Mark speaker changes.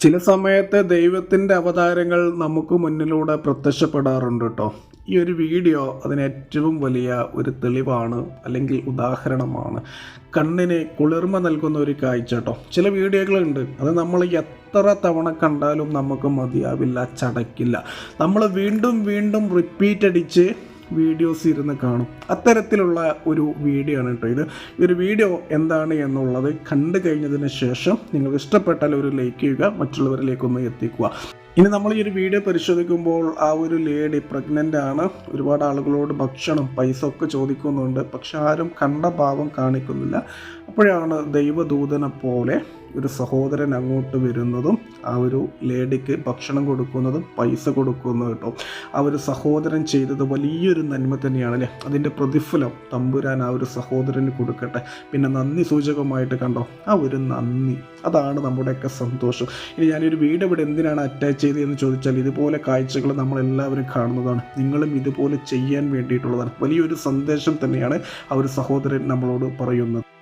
Speaker 1: ചില സമയത്ത് ദൈവത്തിന്റെ അവതാരങ്ങൾ നമുക്ക് മുന്നിലൂടെ പ്രത്യക്ഷപ്പെടാറുണ്ട് കേട്ടോ. ഈ ഒരു വീഡിയോ അതിന് ഏറ്റവും വലിയ ഒരു തെളിവാണ് അല്ലെങ്കിൽ ഉദാഹരണമാണ്. കണ്ണിന് കുളിർമ നൽകുന്ന ഒരു കാഴ്ച കേട്ടോ. ചില വീഡിയോകളുണ്ട്. അത് നമ്മൾ എത്ര തവണ കണ്ടാലും നമുക്ക് മതിയാവില്ല ചടക്കില്ല. നമ്മൾ വീണ്ടും വീണ്ടും റിപ്പീറ്റ് അടിച്ച് വീഡിയോസ് ഇരുന്ന് കാണും. അത്തരത്തിലുള്ള ഒരു വീഡിയോ ആണ് കേട്ടോ ഇത്. ഒരു വീഡിയോ എന്താണ് എന്നുള്ളത് കണ്ടു കഴിഞ്ഞതിന് ശേഷം നിങ്ങൾക്ക് ഇഷ്ടപ്പെട്ടാൽ ഒരു ലൈക്ക് ചെയ്യുക മറ്റുള്ളവരിലേക്കൊന്ന് എത്തിക്കുക. ഇനി നമ്മൾ ഈ ഒരു വീഡിയോ പരിശോധിക്കുമ്പോൾ ആ ഒരു ലേഡി പ്രഗ്നന്റ് ആണ്. ഒരുപാട് ആളുകളോട് ഭക്ഷണം പൈസ ഒക്കെ ചോദിക്കുന്നുണ്ട്. പക്ഷെ ആരും കണ്ട ഭാവം കാണിക്കുന്നില്ല. അപ്പോഴാണ് ദൈവദൂതനെ പോലെ ഒരു സഹോദരൻ അങ്ങോട്ട് വരുന്നതും ആ ഒരു ലേഡിക്ക് ഭക്ഷണം കൊടുക്കുന്നതും പൈസ കൊടുക്കുന്നതും കേട്ടോ. ആ ഒരു സഹോദരൻ ചെയ്തത് വലിയൊരു നന്മ തന്നെയാണ് അല്ലേ? അതിന്റെ പ്രതിഫലം തമ്പുരാൻ ആ ഒരു സഹോദരന് കൊടുക്കട്ടെ. പിന്നെ നന്ദി സൂചകമായിട്ട് കണ്ടോ? ആ ഒരു നന്ദി. അതാണ് നമ്മുടെയൊക്കെ സന്തോഷം. ഇനി ഞാനൊരു വീട് ഇവിടെ എന്തിനാണ് അറ്റാച്ച് ചെയ്തതെന്ന് ചോദിച്ചാൽ ഇതുപോലെ കാഴ്ചകൾ നമ്മളെല്ലാവരും കാണുന്നതാണ്. നിങ്ങളും ഇതുപോലെ ചെയ്യാൻ വേണ്ടിയിട്ടുള്ളതാണ്. വലിയൊരു സന്ദേശം തന്നെയാണ് ആ ഒരു സഹോദരൻ നമ്മളോട് പറയുന്നത്.